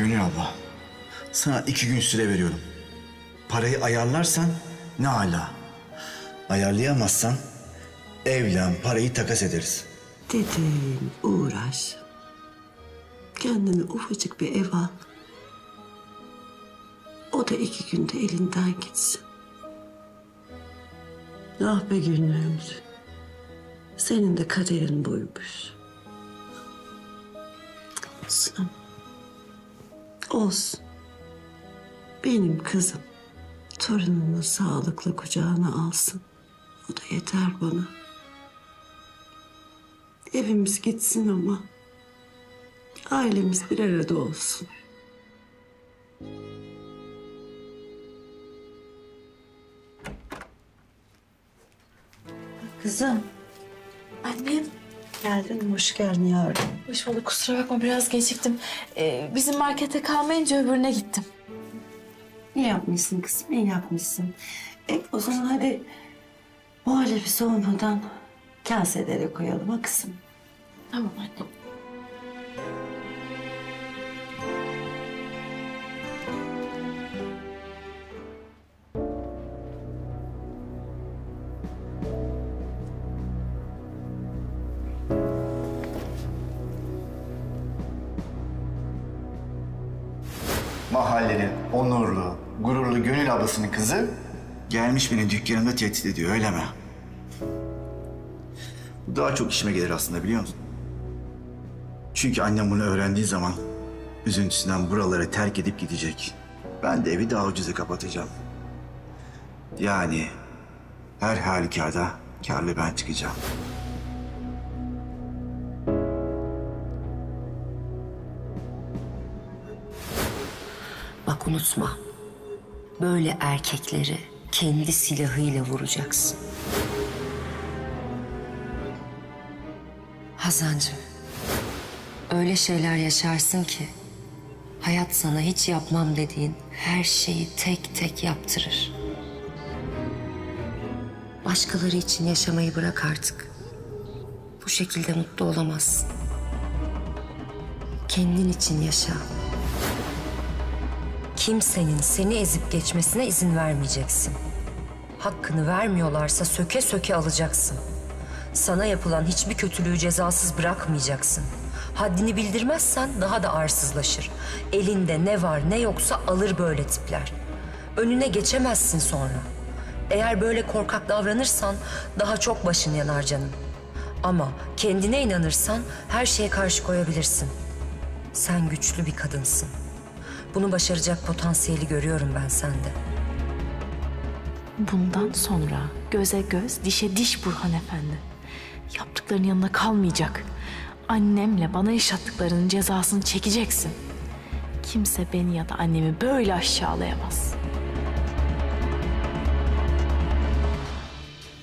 Gönül abla, sana iki gün süre veriyorum. Parayı ayarlarsan ne ala. Ayarlayamazsan evlen parayı takas ederiz. Dedim uğraş. Kendine ufacık bir ev al. O da iki günde elinden gitsin. Ah be günlüğümüz. Senin de kaderin buymuş. Ama. Olsun. Benim kızım torununu sağlıklı kucağına alsın. O da yeter bana. Evimiz gitsin ama ailemiz bir arada olsun. Kızım Annem, geldin hoş geldin yavrum. hoş bulduk. Kusura bakma biraz geciktim. Ee, bizim markete kalmayınca öbürüne gittim. İyi yapmışsın kızım iyi yapmışsın. E, o zaman hadi muhallebi soğumadan kaselere koyalım ha kızım. Tamam anne. Mahallenin onurlu, gururlu Gönül ablasının kızı gelmiş beni dükkanımda tehdit ediyor öyle mi? Bu daha çok işime gelir aslında biliyor musun? Çünkü annem bunu öğrendiği zaman üzüntüsünden buraları terk edip gidecek. Ben de evi daha ucuza kapatacağım. Yani her halükarda karlı ben çıkacağım. Unutma. Böyle erkekleri kendi silahıyla vuracaksın. Hazancığım, öyle şeyler yaşarsın ki hayat sana hiç yapmam dediğin her şeyi tek tek yaptırır. Başkaları için yaşamayı bırak artık. Bu şekilde mutlu olamazsın. Kendin için yaşa. Kimsenin seni ezip geçmesine izin vermeyeceksin. Hakkını vermiyorlarsa söke söke alacaksın. Sana yapılan hiçbir kötülüğü cezasız bırakmayacaksın. Haddini bildirmezsen daha da arsızlaşır. Elinde ne var ne yoksa alır böyle tipler. Önüne geçemezsin sonra. Eğer böyle korkak davranırsan daha çok başın yanar canım. Ama kendine inanırsan her şeye karşı koyabilirsin. Sen güçlü bir kadınsın. Bunu başaracak potansiyeli görüyorum ben sende. Bundan sonra göze göz, dişe diş Burhan Efendi. Yaptıklarının yanında kalmayacak. Annemle bana yaşattıklarının cezasını çekeceksin. Kimse beni ya da annemi böyle aşağılayamaz.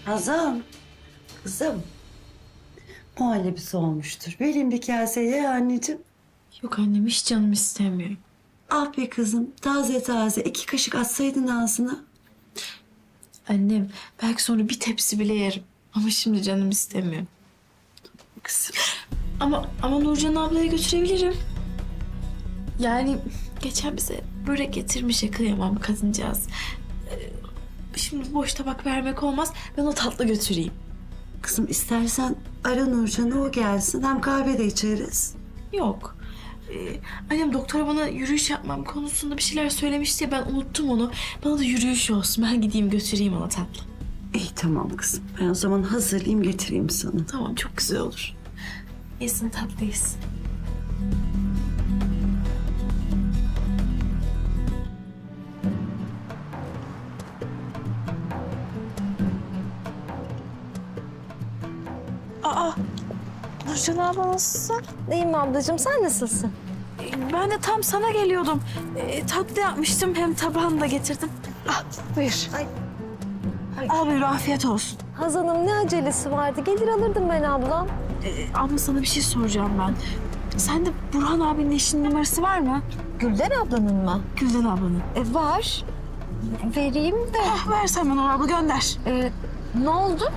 Hazam, kızım. Muhallebisi olmuştur. Vereyim bir kaseye anneciğim. Yok annem hiç canım istemiyor. Ah be kızım, taze taze iki kaşık atsaydın ağzına. Annem belki sonra bir tepsi bile yerim. Ama şimdi canım istemiyor. Kızım. Ama ama Nurcan ablaya götürebilirim. Yani geçen bize börek getirmiş ya kıyamam kadıncağız. Ee, Şimdi boş tabak vermek olmaz. Ben o tatlı götüreyim. Kızım istersen ara Nurcan'ı o gelsin. Hem kahve de içeriz. Yok. Ee, annem doktor bana yürüyüş yapmam konusunda bir şeyler söylemişti ya ben unuttum onu. Bana da yürüyüş olsun. Ben gideyim götüreyim ona tatlı. İyi tamam kızım. Ben o zaman hazırlayayım getireyim sana. Tamam çok güzel olur. Yesin tatlı yesin. Aa, Nurcan abla nasılsın? İyiyim ablacığım sen nasılsın? Ben de tam sana geliyordum. Ee, tatlı yapmıştım hem tabağını da getirdim. Ah, buyur. Al buyur afiyet olsun. Hazan'ım ne acelesi vardı? Gelir alırdım ben ablam. Ee, abla sana bir şey soracağım ben. Sende Burhan abinin eşinin numarası var mı? Gülden ablanın mı? Gülden ablanın. E, var. Vereyim de. Ah, versen bana abla gönder. E, ne oldu?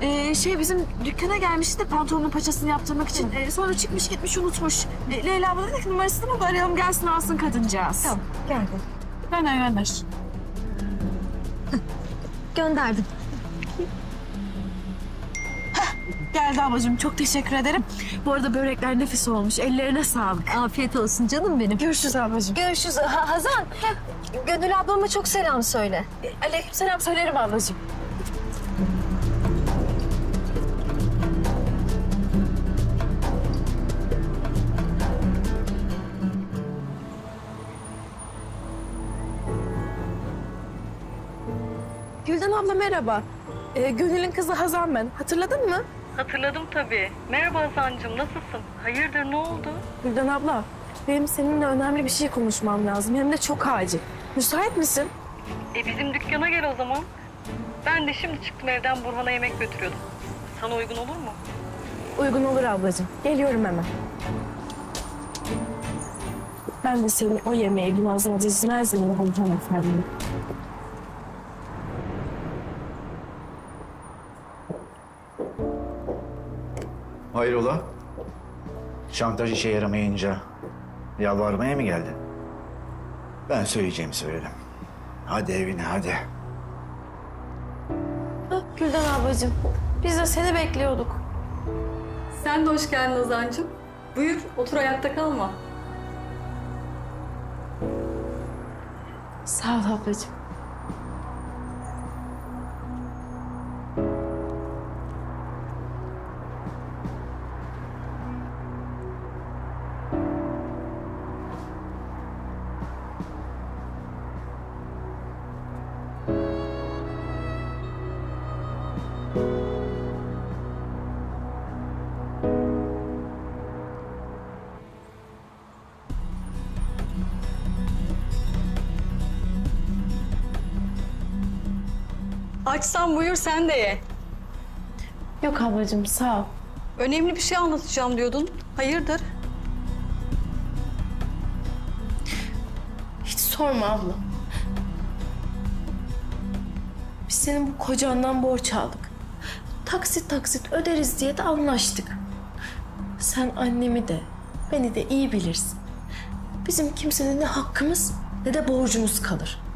Ee, şey bizim dükkana gelmişti de pantolonun paçasını yaptırmak için. Ee, sonra çıkmış gitmiş unutmuş. Ee, Leyla abla dedi ki numarasını mı arayalım gelsin alsın kadıncağız. Tamam. Geldi. Gönder gönder. Gönderdim. Geldi ablacığım çok teşekkür ederim. Bu arada börekler nefis olmuş. Ellerine sağlık. Afiyet olsun canım benim. Görüşürüz ablacığım. Görüşürüz. Ha, Hazan, Gönül ablama çok selam söyle. Aleykümselam söylerim ablacığım. Gülden abla merhaba. Ee, Gönül'ün kızı Hazan ben. Hatırladın mı? Hatırladım tabii. Merhaba Hasan'cığım, nasılsın? Hayırdır, ne oldu? Gülden abla, benim seninle önemli bir şey konuşmam lazım. Hem de çok acil. Müsait misin? E bizim dükkana gel o zaman. Ben de şimdi çıktım evden Burhan'a yemek götürüyordum. Sana uygun olur mu? Uygun olur ablacığım. Geliyorum hemen. Ben de senin o yemeği birazdan dizmez mi olacağım efendim? Hayrola? Şantaj işe yaramayınca yalvarmaya mı geldin? Ben söyleyeceğimi söyledim. Hadi evine hadi. Gülden ablacığım, biz de seni bekliyorduk. Sen de hoş geldin Ozan'cığım. Buyur, otur ayakta kalma. Sağ ol ablacığım. Açsan buyur sen de ye. Yok ablacığım, sağ ol. Önemli bir şey anlatacağım diyordun. Hayırdır? Hiç sorma abla. Biz senin bu kocandan borç aldık. Taksit taksit öderiz diye de anlaştık. Sen annemi de beni de iyi bilirsin. Bizim kimsede ne hakkımız ne de borcumuz kalır.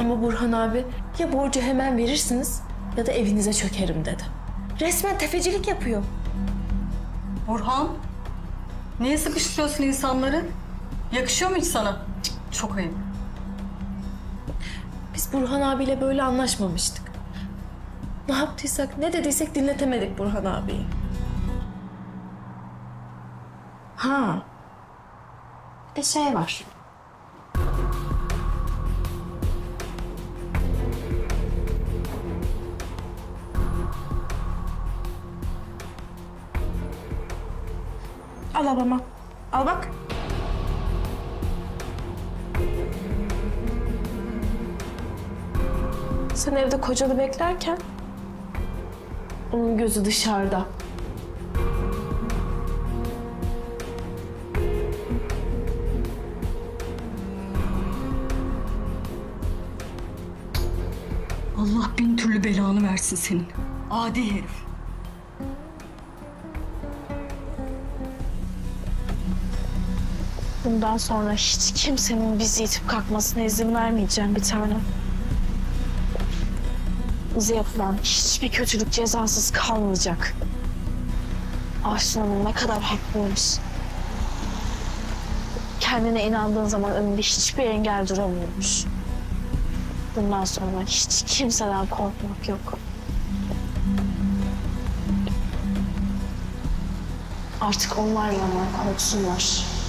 Ama Burhan abi ya borcu hemen verirsiniz ya da evinize çökerim dedi. Resmen tefecilik yapıyor. Burhan, niye sıkıştırıyorsun insanları? Yakışıyor mu hiç sana? Cık, çok ayıp. Biz Burhan abiyle böyle anlaşmamıştık. Ne yaptıysak, ne dediysek dinletemedik Burhan abiyi. Ha. Bir de şey var. Al abama. Al bak. Sen evde kocanı beklerken onun gözü dışarıda. Allah bin türlü belanı versin senin. Adi herif. Bundan sonra hiç kimsenin bizi itip kalkmasına izin vermeyeceğim bir tane. Bize yapılan hiçbir kötülük cezasız kalmayacak. Aysun ne kadar haklıymış. Kendine inandığın zaman önünde hiçbir engel duramıyormuş. Bundan sonra hiç kimseden korkmak yok. Artık onlar yandan korksunlar.